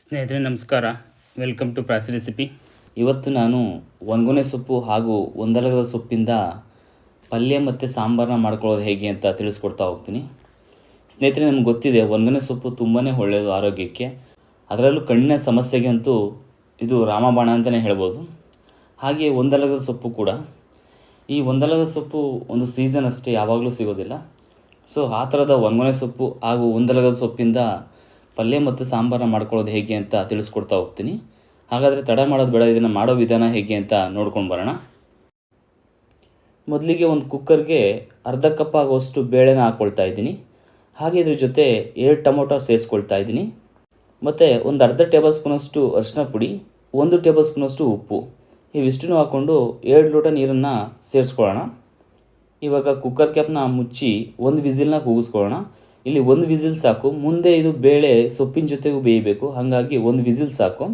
ಸ್ನೇಹಿತರೆ, ನಮಸ್ಕಾರ. Welcome to ಪ್ರಾಸಿ recipe ಇವತ್ತು ನಾನು ಒಣಗೊನೆ ಸೊಪ್ಪು ಹಾಗೂ ಒಂದಲಗದ ಸೊಪ್ಪಿಂದ ಪಲ್ಯ ಮತ್ತು ಸಾಂಬಾರನ್ನ ಮಾಡ್ಕೊಳ್ಳೋದು ಹೇಗೆ ಅಂತ ತಿಳಿಸ್ಕೊಡ್ತಾ ಹೋಗ್ತೀನಿ. ಸ್ನೇಹಿತರೆ, ನಮ್ಗೆ ಗೊತ್ತಿದೆ ಒಣಗೊನೆ ಸೊಪ್ಪು ತುಂಬಾ ಒಳ್ಳೆಯದು ಆರೋಗ್ಯಕ್ಕೆ. ಅದರಲ್ಲೂ ಕಣ್ಣಿನ ಸಮಸ್ಯೆಗೆ ಅಂತೂ ಇದು ರಾಮಬಾಣ ಅಂತಲೇ ಹೇಳ್ಬೋದು. ಹಾಗೆ ಒಂದಲಗದ ಸೊಪ್ಪು ಕೂಡ. ಈ ಒಂದಲಗದ ಸೊಪ್ಪು ಒಂದು ಸೀಸನ್ ಅಷ್ಟೇ, ಯಾವಾಗಲೂ ಸಿಗೋದಿಲ್ಲ. ಸೊ ಆ ಥರದ ಒಣಗೊನೆ ಸೊಪ್ಪು ಹಾಗೂ ಒಂದಲಗದ ಸೊಪ್ಪಿಂದ ಪಲ್ಯ ಮತ್ತು ಸಾಂಬಾರನ್ನ ಮಾಡ್ಕೊಳ್ಳೋದು ಹೇಗೆ ಅಂತ ತಿಳಿಸ್ಕೊಡ್ತಾ ಹೋಗ್ತೀನಿ. ಹಾಗಾದರೆ ತಡ ಮಾಡೋದು ಬೇಡ, ಇದನ್ನು ಮಾಡೋ ವಿಧಾನ ಹೇಗೆ ಅಂತ ನೋಡ್ಕೊಂಡು ಬರೋಣ. ಮೊದಲಿಗೆ ಒಂದು ಕುಕ್ಕರ್ಗೆ ಅರ್ಧ ಕಪ್ ಆಗುವಷ್ಟು ಬೇಳೆನ ಹಾಕ್ಕೊಳ್ತಾ ಇದ್ದೀನಿ. ಹಾಗೆ ಇದ್ರ ಜೊತೆ ಎರಡು ಟೊಮೊಟೊ ಸೇರಿಸ್ಕೊಳ್ತಾ ಇದ್ದೀನಿ. ಮತ್ತು ಒಂದು ಅರ್ಧ ಟೇಬಲ್ ಸ್ಪೂನಷ್ಟು ಅರಿಶಿನ ಪುಡಿ, ಒಂದು ಟೇಬಲ್ ಸ್ಪೂನಷ್ಟು ಉಪ್ಪು. ಇವಿಷ್ಟನ್ನು ಹಾಕ್ಕೊಂಡು ಎರಡು ಲೋಟ ನೀರನ್ನು ಸೇರಿಸ್ಕೊಳ್ಳೋಣ. ಇವಾಗ ಕುಕ್ಕರ್ ಕ್ಯಾಪ್ನ ಮುಚ್ಚಿ ಒಂದು ವಿಸಿಲ್ನ ಕೂಗಿಸ್ಕೊಳ್ಳೋಣ. ಇಲ್ಲಿ ಒಂದು ವಿಸಿಲ್ ಸಾಕು. ಮುಂದೆ ಇದು ಬೇಳೆ ಸೊಪ್ಪಿನ ಜೊತೆಗೂ ಬೇಯಬೇಕು. ಹಾಗಾಗಿ ಒಂದು ವಿಸಿಲ್ ಸಾಕು.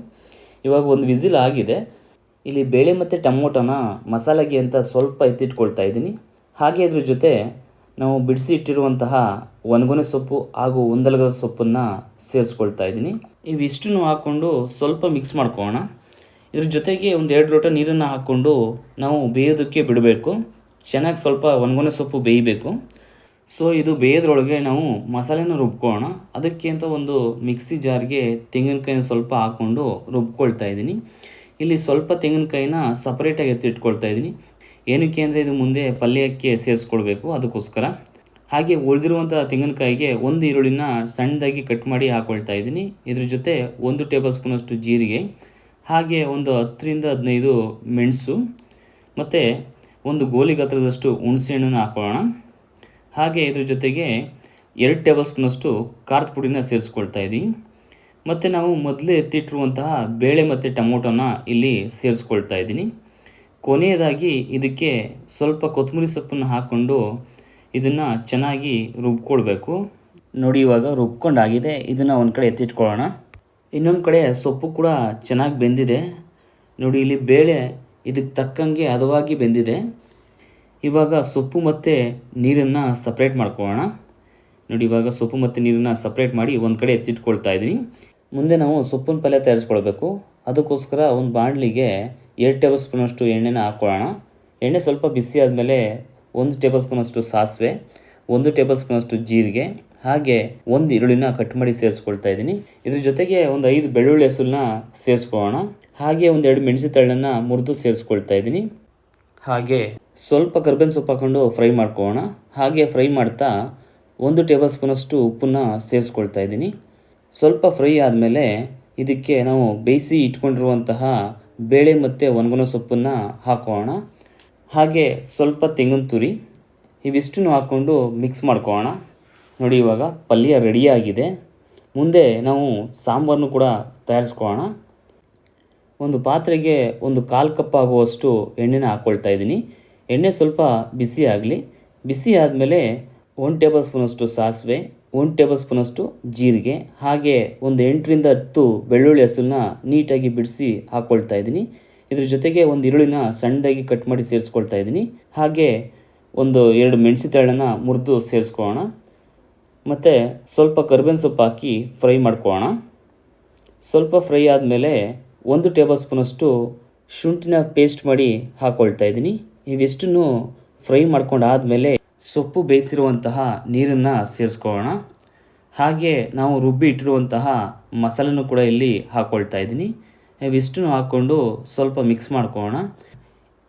ಇವಾಗ ಒಂದು ವಿಸಿಲ್ ಆಗಿದೆ. ಇಲ್ಲಿ ಬೇಳೆ ಮತ್ತು ಟೊಮೊಟೊನ ಮಸಾಲೆಗೆ ಅಂತ ಸ್ವಲ್ಪ ಎತ್ತಿಟ್ಕೊಳ್ತಾ ಇದ್ದೀನಿ. ಹಾಗೆ ಅದ್ರ ಜೊತೆ ನಾವು ಬಿಡಿಸಿ ಇಟ್ಟಿರುವಂತಹ ಒಣಗೊನೆ ಸೊಪ್ಪು ಹಾಗೂ ಒಂದಲಗದ ಸೊಪ್ಪನ್ನು ಸೇರಿಸ್ಕೊಳ್ತಾ ಇದ್ದೀನಿ. ಇವಿಷ್ಟನ್ನು ಹಾಕ್ಕೊಂಡು ಸ್ವಲ್ಪ ಮಿಕ್ಸ್ ಮಾಡ್ಕೊಳ್ಳೋಣ. ಇದ್ರ ಜೊತೆಗೆ ಒಂದು ಎರಡು ಲೋಟ ನೀರನ್ನು ಹಾಕ್ಕೊಂಡು ನಾವು ಬೇಯೋದಕ್ಕೆ ಬಿಡಬೇಕು. ಚೆನ್ನಾಗಿ ಸ್ವಲ್ಪ ಒಣಗೊನೆ ಸೊಪ್ಪು ಬೇಯಬೇಕು. ಸೊ ಇದು ಬೇಯೋದ್ರೊಳಗೆ ನಾವು ಮಸಾಲೆನ ರುಬ್ಕೊಳ್ಳೋಣ. ಅದಕ್ಕೆ ಅಂತ ಒಂದು ಮಿಕ್ಸಿ ಜಾರ್ಗೆ ತೆಂಗಿನಕಾಯಿನ ಸ್ವಲ್ಪ ಹಾಕ್ಕೊಂಡು ರುಬ್ಕೊಳ್ತಾ ಇದ್ದೀನಿ. ಇಲ್ಲಿ ಸ್ವಲ್ಪ ತೆಂಗಿನಕಾಯಿನ ಸಪ್ರೇಟಾಗಿ ಎತ್ತಿಟ್ಕೊಳ್ತಾ ಇದ್ದೀನಿ. ಏನಕ್ಕೆ ಅಂದರೆ ಇದು ಮುಂದೆ ಪಲ್ಯಕ್ಕೆ ಸೇರಿಸ್ಕೊಳ್ಬೇಕು ಅದಕ್ಕೋಸ್ಕರ. ಹಾಗೆ ಉಳಿದಿರುವಂಥ ತೆಂಗಿನಕಾಯಿಗೆ ಒಂದು ಈರುಳ್ಳಿನ ಸಣ್ಣದಾಗಿ ಕಟ್ ಮಾಡಿ ಹಾಕ್ಕೊಳ್ತಾ ಇದ್ದೀನಿ. ಇದ್ರ ಜೊತೆ ಒಂದು ಟೇಬಲ್ ಸ್ಪೂನಷ್ಟು ಜೀರಿಗೆ, ಹಾಗೆ ಒಂದು ಹತ್ತರಿಂದ ಹದಿನೈದು ಮೆಣಸು, ಮತ್ತು ಒಂದು ಗೋಲಿ ಗಾತ್ರದಷ್ಟು ಹುಣಸೆಹಣ್ಣನ್ನು ಹಾಕೊಳ್ಳೋಣ. ಹಾಗೆ ಇದ್ರ ಜೊತೆಗೆ ಎರಡು ಟೇಬಲ್ ಸ್ಪೂನಷ್ಟು ಖಾರದ ಪುಡಿನ ಸೇರಿಸ್ಕೊಳ್ತಾ ಇದ್ದೀನಿ. ಮತ್ತು ನಾವು ಮೊದಲೇ ಎತ್ತಿಟ್ಟಿರುವಂತಹ ಬೇಳೆ ಮತ್ತು ಟೊಮೊಟೊನ ಇಲ್ಲಿ ಸೇರಿಸ್ಕೊಳ್ತಾ ಇದ್ದೀನಿ. ಕೊನೆಯದಾಗಿ ಇದಕ್ಕೆ ಸ್ವಲ್ಪ ಕೊತ್ತಂಬರಿ ಸೊಪ್ಪನ್ನು ಹಾಕ್ಕೊಂಡು ಇದನ್ನು ಚೆನ್ನಾಗಿ ರುಬ್ಕೊಳ್ಬೇಕು. ನೋಡಿ ಇವಾಗ ರುಬ್ಕೊಂಡಾಗಿದೆ. ಇದನ್ನು ಒಂದು ಕಡೆ ಎತ್ತಿಟ್ಕೊಳ್ಳೋಣ. ಇನ್ನೊಂದು ಕಡೆ ಸೊಪ್ಪು ಕೂಡ ಚೆನ್ನಾಗಿ ಬೆಂದಿದೆ. ನೋಡಿ ಇಲ್ಲಿ ಬೇಳೆ ಇದಕ್ಕೆ ತಕ್ಕಂಗೆ ಹದವಾಗಿ ಬೆಂದಿದೆ. ಇವಾಗ ಸೊಪ್ಪು ಮತ್ತು ನೀರನ್ನು ಸಪ್ರೇಟ್ ಮಾಡ್ಕೊಳ್ಳೋಣ. ನೋಡಿ, ಇವಾಗ ಸೊಪ್ಪು ಮತ್ತು ನೀರನ್ನು ಸಪ್ರೇಟ್ ಮಾಡಿ ಒಂದು ಕಡೆ ಎತ್ತಿಟ್ಕೊಳ್ತಾ ಇದ್ದೀನಿ. ಮುಂದೆ ನಾವು ಸೊಪ್ಪಿನ ಪಲ್ಯ ತಯಾರಿಸ್ಕೊಳ್ಬೇಕು. ಅದಕ್ಕೋಸ್ಕರ ಒಂದು ಬಾಣಲಿಗೆ ಎರಡು ಟೇಬಲ್ ಸ್ಪೂನಷ್ಟು ಎಣ್ಣೆನ ಹಾಕ್ಕೊಳ್ಳೋಣ ಎಣ್ಣೆ ಸ್ವಲ್ಪ ಬಿಸಿ ಆದಮೇಲೆ ಒಂದು ಟೇಬಲ್ ಸ್ಪೂನಷ್ಟು ಸಾಸಿವೆ, ಒಂದು ಟೇಬಲ್ ಸ್ಪೂನಷ್ಟು ಜೀರಿಗೆ, ಹಾಗೆ ಒಂದು ಈರುಳ್ಳಿನ ಕಟ್ ಮಾಡಿ ಸೇರಿಸ್ಕೊಳ್ತಾ ಇದ್ದೀನಿ. ಇದ್ರ ಜೊತೆಗೆ ಒಂದು ಐದು ಬೆಳ್ಳುಳ್ಳಿ ಹೆಸರನ್ನ ಸೇರಿಸ್ಕೊಳ್ಳೋಣ. ಹಾಗೆ ಒಂದೆರಡು ಮೆಣಸಿನ ತಳ್ಳನ್ನು ಮುರಿದು ಸೇರಿಸ್ಕೊಳ್ತಾ ಇದ್ದೀನಿ. ಹಾಗೆ ಸ್ವಲ್ಪ ಕರ್ಬೇವಿನ ಸೊಪ್ಪು ಹಾಕೊಂಡು ಫ್ರೈ ಮಾಡ್ಕೊಳ್ಳೋಣ. ಹಾಗೆ ಫ್ರೈ ಮಾಡ್ತಾ ಒಂದು ಟೇಬಲ್ ಸ್ಪೂನಷ್ಟು ಉಪ್ಪನ್ನು ಸೇರಿಸ್ಕೊಳ್ತಾ ಇದ್ದೀನಿ. ಸ್ವಲ್ಪ ಫ್ರೈ ಆದಮೇಲೆ ಇದಕ್ಕೆ ನಾವು ಬೇಯಿಸಿ ಇಟ್ಕೊಂಡಿರುವಂತಹ ಬೇಳೆ ಮತ್ತು ಒಣಗೊನ ಸೊಪ್ಪನ್ನು ಹಾಕೋಣ ಹಾಗೆ ಸ್ವಲ್ಪ ತೆಂಗಿನ ತುರಿ ಇವಿಷ್ಟನ್ನು ಹಾಕ್ಕೊಂಡು ಮಿಕ್ಸ್ ಮಾಡ್ಕೊಳ್ಳೋಣ. ನೋಡಿ ಇವಾಗ ಪಲ್ಯ ರೆಡಿಯಾಗಿದೆ. ಮುಂದೆ ನಾವು ಸಾಂಬಾರನ್ನು ಕೂಡ ತಯಾರಿಸ್ಕೊಳ್ಳೋಣ. ಒಂದು ಪಾತ್ರೆಗೆ ಒಂದು ಕಾಲು ಕಪ್ ಆಗುವಷ್ಟು ಎಣ್ಣೆನ ಹಾಕ್ಕೊಳ್ತಾ ಇದ್ದೀನಿ. ಎಣ್ಣೆ ಸ್ವಲ್ಪ ಬಿಸಿ ಆಗಲಿ. ಬಿಸಿ ಆದಮೇಲೆ ಒಂದು ಟೇಬಲ್ ಸ್ಪೂನಷ್ಟು ಸಾಸಿವೆ, ಒಂದು ಟೇಬಲ್ ಸ್ಪೂನಷ್ಟು ಜೀರಿಗೆ, ಹಾಗೆ ಒಂದು ಎಂಟರಿಂದ ಹತ್ತು ಬೆಳ್ಳುಳ್ಳಿ ಹಸಲನ್ನ ನೀಟಾಗಿ ಬಿಡಿಸಿ ಹಾಕ್ಕೊಳ್ತಾ ಇದ್ದೀನಿ. ಇದ್ರ ಜೊತೆಗೆ ಒಂದು ಈರುಳ್ಳಿನ ಸಣ್ಣದಾಗಿ ಕಟ್ ಮಾಡಿ ಸೇರಿಸ್ಕೊಳ್ತಾ ಇದ್ದೀನಿ. ಹಾಗೆ ಒಂದು ಎರಡು ಮೆಣಸಿನ ತಳ್ಳನ ಮುರಿದು ಸೇರಿಸ್ಕೊಳ್ಳೋಣ. ಮತ್ತು ಸ್ವಲ್ಪ ಕರ್ಬೇವಿನ ಸೊಪ್ಪು ಹಾಕಿ ಫ್ರೈ ಮಾಡ್ಕೊಳ್ಳೋಣ. ಸ್ವಲ್ಪ ಫ್ರೈ ಆದಮೇಲೆ ಒಂದು ಟೇಬಲ್ ಸ್ಪೂನಷ್ಟು ಶುಂಠಿನ ಪೇಸ್ಟ್ ಮಾಡಿ ಹಾಕ್ಕೊಳ್ತಾ ಇದ್ದೀನಿ. ಇವಿಷ್ಟನ್ನು ಫ್ರೈ ಮಾಡ್ಕೊಂಡು ಆದಮೇಲೆ ಸೊಪ್ಪು ಬೇಯಿಸಿರುವಂತಹ ನೀರನ್ನು ಸೇರಿಸ್ಕೊಳ್ಳೋಣ. ಹಾಗೆ ನಾವು ರುಬ್ಬಿ ಇಟ್ಟಿರುವಂತಹ ಮಸಾಲೆನೂ ಕೂಡ ಇಲ್ಲಿ ಹಾಕ್ಕೊಳ್ತಾ ಇದ್ದೀನಿ. ಇವಿಷ್ಟನ್ನು ಹಾಕ್ಕೊಂಡು ಸ್ವಲ್ಪ ಮಿಕ್ಸ್ ಮಾಡ್ಕೊಳ್ಳೋಣ.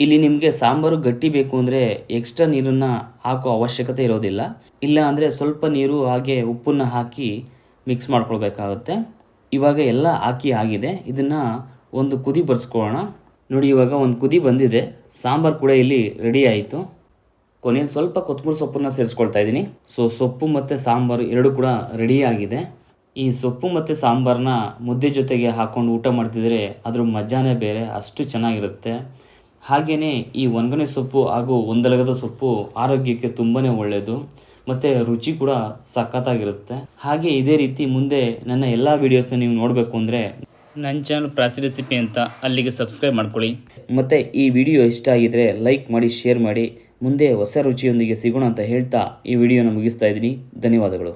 ಇಲ್ಲಿ ನಿಮಗೆ ಸಾಂಬಾರು ಗಟ್ಟಿ ಬೇಕು ಅಂದರೆ ಎಕ್ಸ್ಟ್ರಾ ನೀರನ್ನು ಹಾಕೋ ಅವಶ್ಯಕತೆ ಇರೋದಿಲ್ಲ. ಇಲ್ಲ ಅಂದರೆ ಸ್ವಲ್ಪ ನೀರು ಹಾಗೆ ಉಪ್ಪನ್ನು ಹಾಕಿ ಮಿಕ್ಸ್ ಮಾಡ್ಕೊಳ್ಬೇಕಾಗುತ್ತೆ. ಇವಾಗ ಎಲ್ಲ ಹಾಕಿ ಆಗಿದೆ. ಇದನ್ನು ಒಂದು ಕುದಿ ಬರ್ಸ್ಕೊಳ್ಳೋಣ. ನೋಡಿ, ಇವಾಗ ಒಂದು ಕುದಿ ಬಂದಿದೆ. ಸಾಂಬಾರು ಕೂಡ ಇಲ್ಲಿ ರೆಡಿ ಆಯಿತು. ಕೊನೆಯಲ್ಲಿ ಸ್ವಲ್ಪ ಕೊತ್ತಂಬರಿ ಸೊಪ್ಪನ್ನು ಸೇರಿಸ್ಕೊಳ್ತಾ ಇದ್ದೀನಿ. ಸೊ ಸೊಪ್ಪು ಮತ್ತು ಸಾಂಬಾರು ಎರಡೂ ಕೂಡ ರೆಡಿ ಆಗಿದೆ. ಈ ಸೊಪ್ಪು ಮತ್ತು ಸಾಂಬಾರನ್ನ ಮುದ್ದೆ ಜೊತೆಗೆ ಹಾಕ್ಕೊಂಡು ಊಟ ಮಾಡ್ತಿದ್ರೆ ಅದ್ರ ಮಜಾನೇ ಬೇರೆ, ಅಷ್ಟು ಚೆನ್ನಾಗಿರುತ್ತೆ. ಹಾಗೆಯೇ ಈ ಒಣಗನೆ ಸೊಪ್ಪು ಹಾಗೂ ಒಂದಲಗದ ಸೊಪ್ಪು ಆರೋಗ್ಯಕ್ಕೆ ತುಂಬಾ ಒಳ್ಳೆಯದು ಮತ್ತು ರುಚಿ ಕೂಡ ಸಖತ್ತಾಗಿರುತ್ತೆ. ಹಾಗೆ ಇದೇ ರೀತಿ ಮುಂದೆ ನನ್ನ ಎಲ್ಲ ವೀಡಿಯೋಸ್ನ ನೀವು ನೋಡಬೇಕು ಅಂದರೆ ನನ್ನ ಚಾನಲ್ ಪ್ರಾಸಿ ರೆಸಿಪಿ ಅಂತ ಅಲ್ಲಿಗೆ ಸಬ್ಸ್ಕ್ರೈಬ್ ಮಾಡ್ಕೊಳ್ಳಿ. ಮತ್ತು ಈ ವಿಡಿಯೋ ಇಷ್ಟ ಆಗಿದ್ದರೆ ಲೈಕ್ ಮಾಡಿ ಶೇರ್ ಮಾಡಿ, ಮುಂದೆ ಹೊಸ ರುಚಿಯೊಂದಿಗೆ ಸಿಗೋಣ ಅಂತ ಹೇಳ್ತಾ ಈ ವಿಡಿಯೋನ ಮುಗಿಸ್ತಾ ಇದ್ದೀನಿ. ಧನ್ಯವಾದಗಳು.